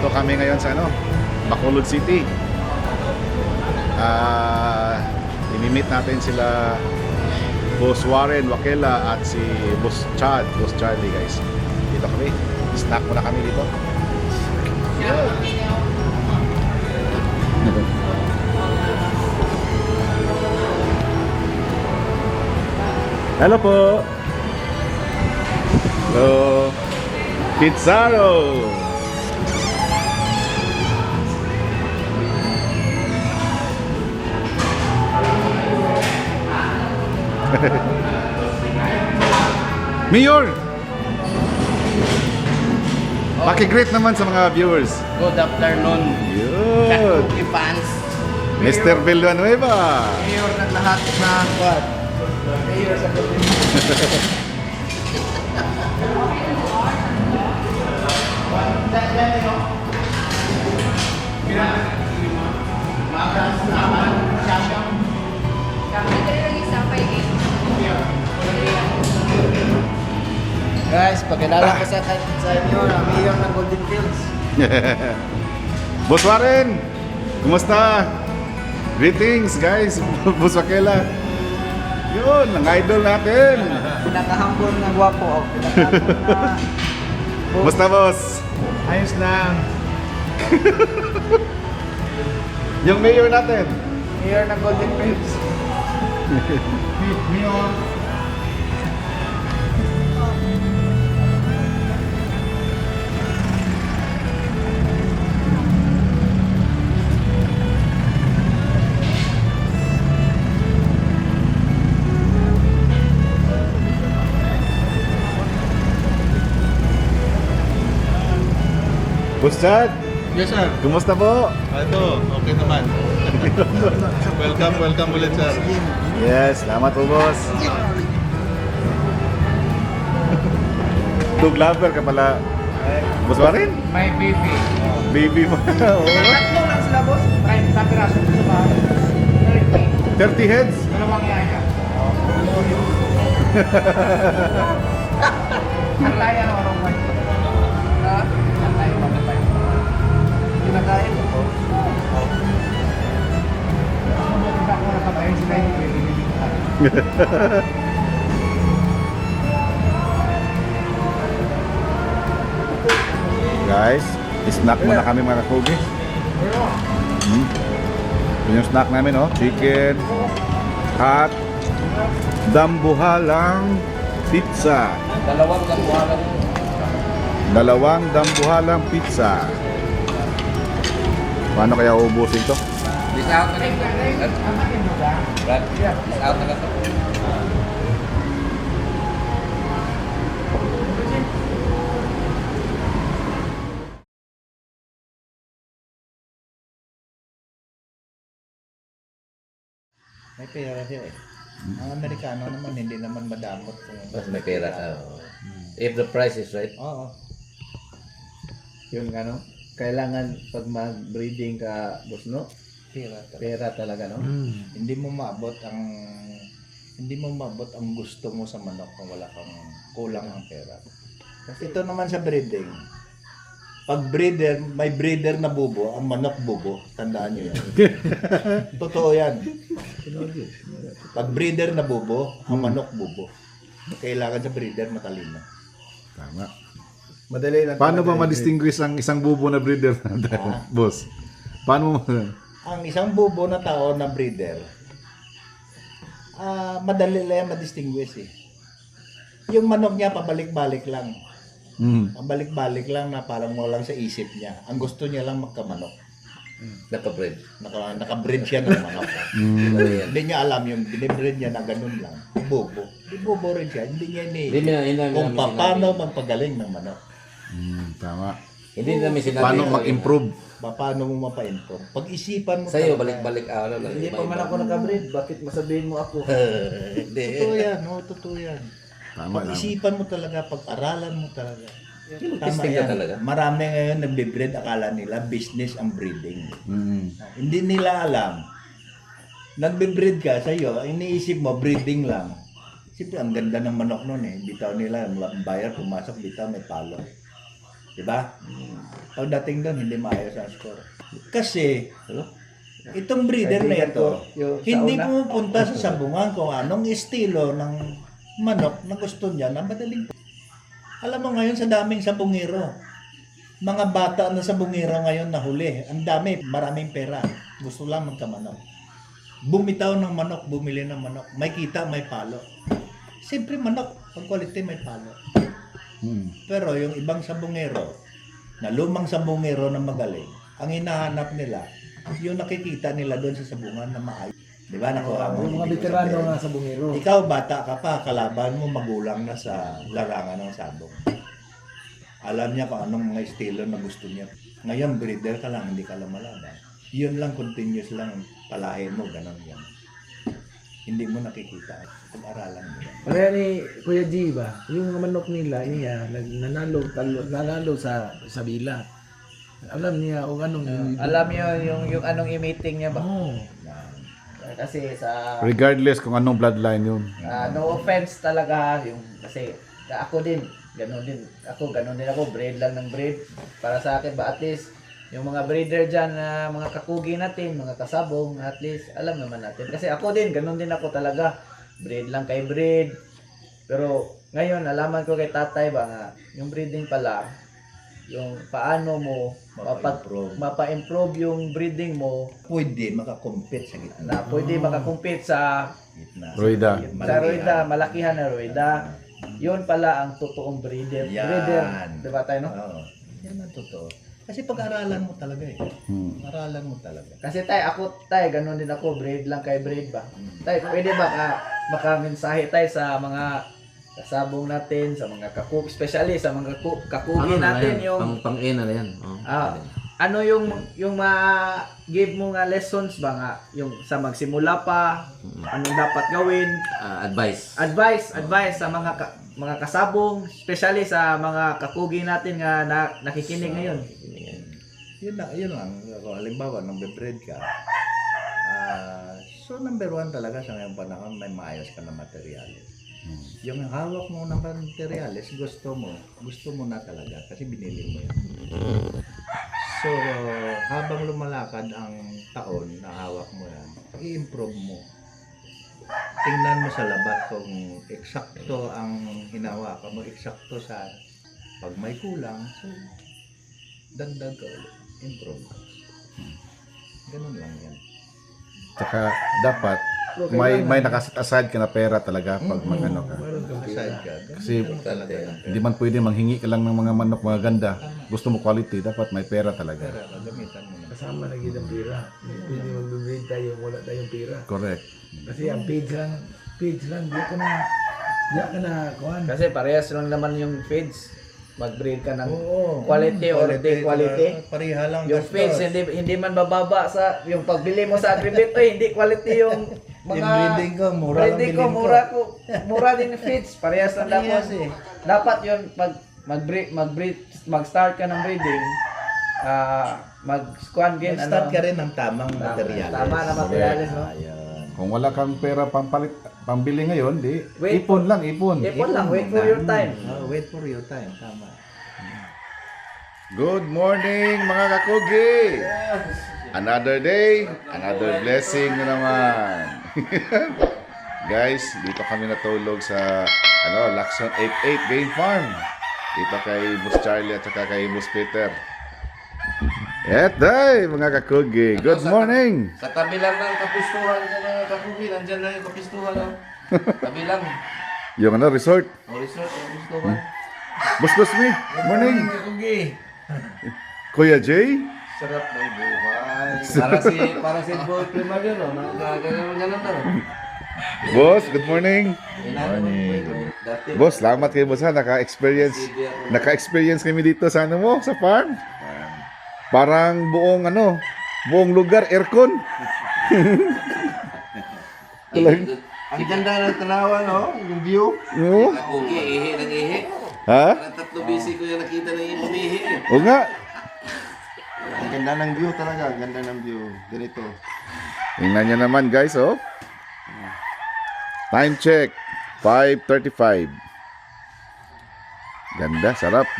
Nandito kami ngayon sa ano, Bacolod City. Ah, inimit natin sila Boss Warren Wakela at si Boss Chad, Boss Charlie guys. Dito kami. Snack muna kami dito. Hello po. Hello. Pizzaro. Mayor! Pakigreet naman sa mga viewers. Good afternoon, Yun. Fans. Mr. Villanueva. Mayor ng lahat na what? Mayor sa Guys, pagkilala ko sa, sa inyo, ang mayor ng Golden Fields. Boss Warren, kumusta? Greetings guys, Boss Wakela. Yun, ang idol natin. Pinaka-humble na gwapo. Oh. Na... Kumusta boss? Ayos lang. Yung mayor natin. Mayor ng Golden Fields. Mayor. Chad, Yes, sir. kumusta po? Ito, okay naman. welcome, welcome ulit, sir. Yes, salamat po boss. Dog lover ka pala. Boss Warren? My baby. Baby mo. Oo. Tatlo lang sila, boss. Try na piraso sa bahay. 30 heads? Dalawang yaya. Ang laya ng orang white. Guys, snack muna kami mga kakugi. Hmm. Yun yung snack namin, oh. Chicken, hot, dambuhalang pizza. Dalawang kabuhalan. Dalawang dambuhalang pizza. Paano kaya uubusin to? Bis out. Brad, bis out na lang. May pera siya eh. Ang Amerikano naman, hindi naman madamot. kung- Mas may pera ka. oo. If the price is right. Oo. Yun nga no, kailangan pag mag-breeding ka, boss no, Pera talaga. pera talaga no. Hindi mo maabot ang hindi mo maabot ang gusto mo sa manok kung wala kang kulang ang pera. Kasi ito naman sa breeding. Pag breeder, may breeder na bubo, ang manok bubo. Tandaan nyo yan. Totoo yan. Pag breeder na bubo, ang manok bubo. Kailangan sa breeder matalino. Tama. Madali lang. Paano ba ma-distinguish ang isang bubo na breeder natin, boss? Paano mo? Ang isang bubo na tao na breeder, ah madali lang ma-distinguish eh. Yung manok niya pabalik-balik lang. Hmm. Pabalik-balik lang na parang walang sa isip niya. Ang gusto niya lang magkamanok. Nakabread. Naka, naka-breed siya ng manok. Ano yan? Hindi niya alam yung binibreed niya na ganun lang. Bobo. Di bobo rin siya. Hindi niya ni Hindi na, hindi kung paano magpagaling ng manok. Hmm, tama. Hindi namin sinabi. Paano na- mag-improve? Pa- Paano mo mapa-improve. Pag-isipan mo Sa'yo, talaga. balik-balik ano lang. Hindi pa man ako nakabreed, bakit masabihin mo ako? Hindi. Totoo yan. Oo, totoo yan. Tama lang. Pag-isipan mo talaga, pag-aralan mo talaga. Tama Testing ka yan. talaga. Marami ngayon nagbe-breed, akala nila business ang breeding. Hmm. Hindi nila alam. Nagbe-breed ka sa iyo, iniisip mo breeding lang. Siyempre, ang ganda ng manok noon eh. Bitaw nila, ang buyer pumasok, bitaw may palo. Di ba? Pagdating doon, hindi maayos ang score. Kasi, itong breeder na ito, hindi pumupunta sa sabungan kung anong estilo ng manok na gusto niya na madaling Alam mo ngayon sa daming sabungero, mga bata na sabungero ngayon na huli, ang dami, maraming pera, gusto lang magkamanok. Bumitaw ng manok, bumili ng manok, may kita, may palo. Siyempre manok, pag quality may palo. Hmm. Pero yung ibang sabungero, na lumang sabungero na magaling, ang hinahanap nila, yung nakikita nila doon sa sabungan na maayos. Di ba? Nakuha mo. Yung mga veterano nga sa bungiro. Ikaw, bata ka pa, kalaban mo magulang na sa larangan ng sabong. Alam niya kung anong mga estilo na gusto niya. Ngayon, breeder ka lang, hindi ka lang malaban. Yun lang, continuous lang, palahin mo, ganun yan. Hindi mo nakikita. Pag-aralan mo yan. Kaya ni Kuya G ba, yung mga manok nila, niya, nag, nanalo, talo, nanalo sa, sa bila. Alam niya kung anong... Alam niyo yung yung anong i-meeting niya ba? Oo. Kasi sa Regardless kung anong bloodline yun. Ah, no offense talaga yung kasi ako din ganun din ako ganun din ako breed lang ng breed para sa akin ba at least yung mga breeder dyan na mga kakugi natin mga kasabong at least alam naman natin kasi ako din ganun din ako talaga breed lang kay breed pero ngayon nalaman ko kay tatay ba nga yung breeding pala yung paano mo Mapa-improve. mapa-improve yung breeding mo Pwede makakompete sa gitna. na pwede makakumpit sa gitna. Rueda. sa Rueda, malakihan na Rueda. Yun pala ang totoong breeder. Yan. Breeder. Di ba tayo, no? Oo. Yan ang totoo. Kasi pag-aralan mo talaga eh. Hmm. Pag-aralan mo talaga. Kasi tayo, ako, tayo, ganun din ako, breed lang kay breed ba? Tayo, pwede ba ka, makamensahe tayo sa mga kasabong natin, sa mga kakuk, especially sa mga kaku, kakugi Ano na natin, yan? yung, Pang, pang ina na yan. Oh. ah, ano yung, yung ma-give mo nga lessons ba nga, yung sa magsimula pa, anong dapat gawin, Ah, advice. advice, advice sa mga ka- mga kasabong, especially sa mga kakugi natin nga na, nakikinig ngayon. Yun lang, yun lang. Kung halimbawa, nung bebread ka, ah, so number one talaga sa ngayong panahon, may maayos ka na materials. Yung hawak mo ng materials, gusto mo, gusto mo na talaga kasi binili mo yan. So, habang lumalakad ang taon na hawak mo yan, i-improve mo. Tingnan mo sa labat kung eksakto ang hinawakan mo, eksakto sa pag may kulang, so dagdag ka ulit. Improve. Ganun lang yan. Tsaka dapat may may nakaset aside ka na pera talaga pag mag ano ka. Aside ka. Kasi hindi man pwede manghingi ka lang ng mga manok mga ganda. Gusto mo quality, dapat may pera talaga. Pera, mo na. Kasama na gid ang pira. Hindi pwede mag-breed tayo, wala tayong pira. Correct. Kasi ang page lang, page lang, di ka na, di ka na, kuhan. Kasi parehas lang naman yung feeds. Mag-breed ka ng Oo. quality or di quality. Pareha lang Yung gastos. feeds hindi hindi man bababa sa yung pagbili mo sa agribit oy hindi quality yung mga Yung breeding ko, mura lang breeding ko, bilhin ko. mura ko. Mura din yung feeds. Parehas lang Parehas dapat. eh. Dapat yun pag mag-breed mag-breed mag-start ka ng breeding ah mag-squan din Mag-start ka rin ng tamang materials. Tama na materials, no? Ayan. Kung wala kang pera pampalit pambili ngayon, di Wait. ipon lang, ipon. Ipon lang, wait for your time. Oh, wait for your time. Tama. Good morning mga kakugi! Another day, another blessing na naman. Guys, dito kami natulog sa ano, Lacson 88 Game Farm. Dito kay Boss Charlie at saka kay Boss Peter. Eday, mga kakugi. Good morning. Sa tabi lang ng kapistuhan sa mga kakubi, nandyan lang yung kapistuhan. Oh. tabi lang. Yung ano, resort. O resort, yung kapistuhan. Boss Boss me. Good morning. Kakugi. Kuya Jay. Sarap ng buhay. Para si, para si Boy Prima yun, oh. Nagkagano'n na lang daw. Boss, good morning. Morning. Dati, Boss, salamat kayo boss ha. Naka-experience. Naka-experience kami dito sa ano mo, sa farm. Parang buong ano, buong lugar aircon. Ang ganda ng tanawan, no? Yung view. Oo. Kakugi, ihi ng ihi. Ha? Parang tatlo busy ko yung nakita ng ihi. O nga. Ang ganda ng view talaga. Ang ganda ng view. Ganito. Tingnan niyo naman guys, oh. Time check. 5.35. Ganda, sarap.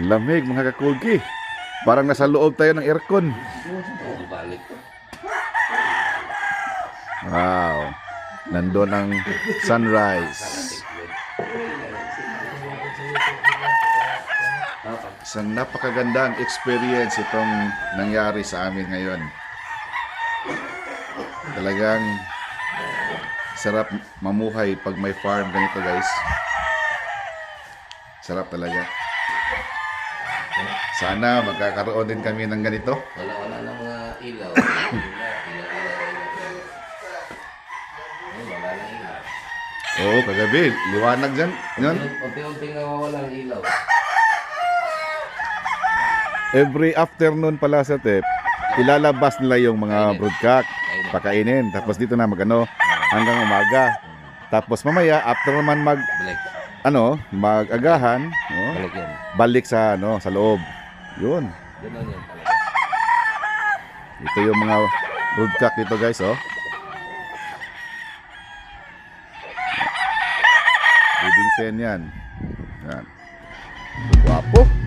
Lamig mga kakugi. Parang nasa loob tayo ng aircon. Wow. Nandun ang sunrise. Isang napakagandang experience itong nangyari sa amin ngayon. Talagang sarap mamuhay pag may farm ganito guys. Sarap talaga. Sana magkakaroon din kami ng ganito. Wala, wala na mga ilaw. Oo, kagabi. Liwanag dyan. Yan. Unti-unting nawawala ang ilaw. every afternoon pala sa TEP, ilalabas nila yung mga broodcock, pakainin. Tapos dito na magano hanggang umaga. Tapos mamaya after naman mag Balik. ano, magagahan, no, Balik yan. balik sa ano, sa loob. 'Yun. Ganun yan. Ito yung mga broodcock dito, guys, oh. Breeding pen yan. Yan. Guwapo.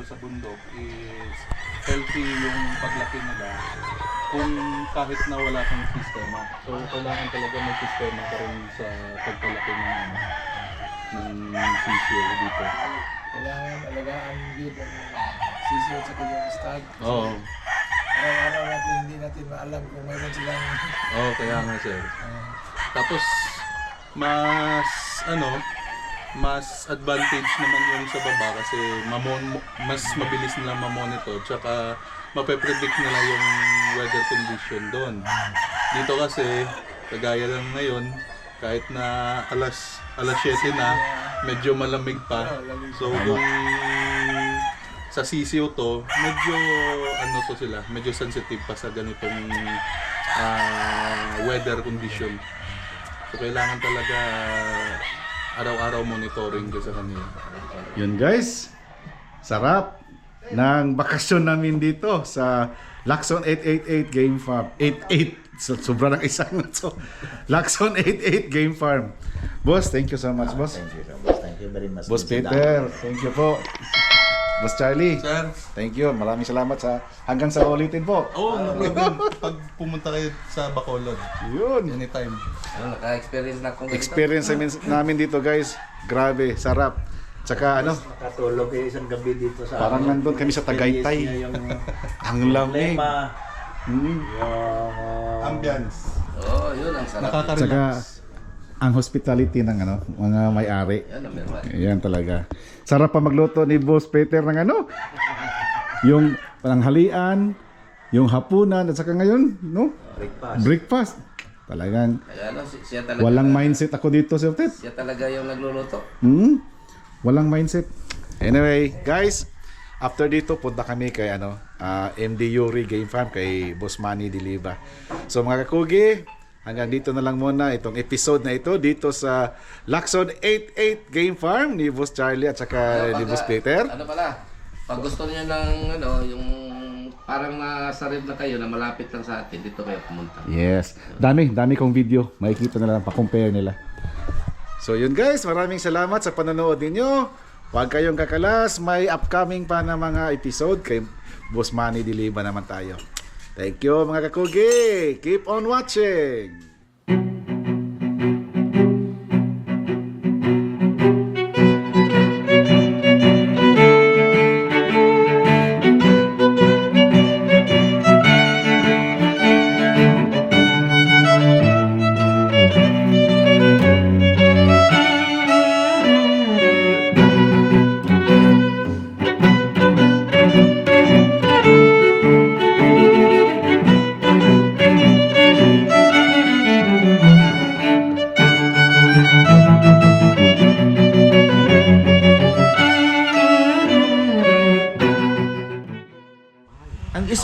Dito sa bundok is healthy yung paglaki nila kung kahit na wala kang sistema. So kailangan talaga may sistema pa rin sa pagkalaki ng ano, ng sisyo dito. Kailangan alagaan yun ang sisiyo sa kanyang stag. Oo. Araw-araw natin hindi natin maalam kung mayroon silang Oo, kaya nga sir. ah, Tapos, mas, ano, mas advantage naman yung sa baba kasi mamon, mas mabilis nila mamonitor tsaka mapepredict nila yung weather condition doon. Dito kasi, kagaya lang ngayon, kahit na alas alas 7 na, medyo malamig pa. So kung sa sisiyo to, medyo ano to sila, medyo sensitive pa sa ganitong ah, weather condition. So kailangan talaga araw-araw monitoring ka sa kanila. Yun guys, sarap ng bakasyon namin dito sa Lacson 888 Game Farm. 88, so, sobra ng isang so, Lacson 88 Game Farm. Boss, thank you so much, boss. Thank you so much. Thank you very much. Boss. Peter, thank you po. Boss Charlie, Sir, thank you. Maraming salamat sa hanggang sa ulitin po. oh, no problem. Pag pumunta kayo sa Bacolod, Yun. anytime. Ano, naka-experience na akong ganito. Experience namin, namin dito guys. Grabe, sarap. Tsaka ano, Nakatulog kayo isang gabi dito sa parang ano, nandun kami sa Tagaytay. Yung Ang lamig. lema, Hmm. yung Ambience. Oo, oh, yun ang sarap. Tsaka Nakaka-relax. Ang hospitality ng ano, mga may-ari. Yan talaga. Sarap pa magluto ni Boss Peter ng ano? Yung pananghalian, yung hapunan, at saka ngayon, no? breakfast. Breakfast. Talagang Kaya ano, si- siya talaga. walang mindset ako dito, Sir Ted. Siya talaga yung nagluluto. Hmm? Walang mindset. Anyway, guys, after dito punta kami kay ano, ah, MD Yuri Game Farm kay Boss Manny Diliba. So mga kakugi, hanggang dito na lang muna itong episode na ito dito sa Lacson 88 Game Farm ni Boss Charlie at saka ni Pag- Boss Peter. Ano pala? Pag gusto niyo ng ano, yung parang nasarib na kayo na malapit lang sa atin, dito kayo pumunta. Yes. Dami, dami kong video. Makikita na lang, pa-compare nila. So yun guys, maraming salamat sa panonood ninyo. Huwag kayong kakalas, may upcoming pa na mga episode kay Boss Manny Diliba naman tayo. Thank you mga kakugi. Keep on watching.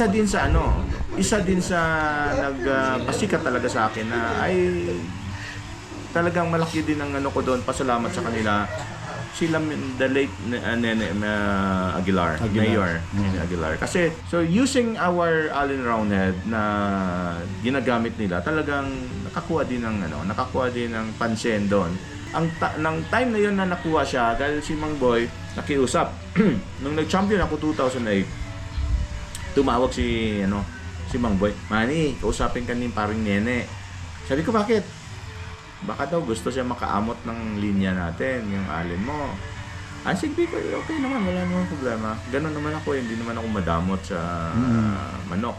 Isa din sa ano, isa din sa nagpasikat talaga sa akin na ay talagang malaki din ang ano ko doon, pasalamat sa kanila. Sila the late uh, Nene uh, Aguilar, Aguilar. Mayor Nene Aguilar. Kasi so using our Allen Roundhead na ginagamit nila, talagang nakakuha din ng ano, nakakuha din ng pansin doon. Ang ta- ng time na yon na nakuha siya dahil si Mang Boy nakiusap nung nag-champion ako 2008 tumawag si ano si Mang Boy. Manny, kausapin ka ni paring Nene. Sabi ko, bakit? Baka daw gusto siya makaamot ng linya natin, yung alin mo. Ah, sige, ko, okay naman, wala namang problema. Ganon naman ako, hindi naman ako madamot sa ah, manok.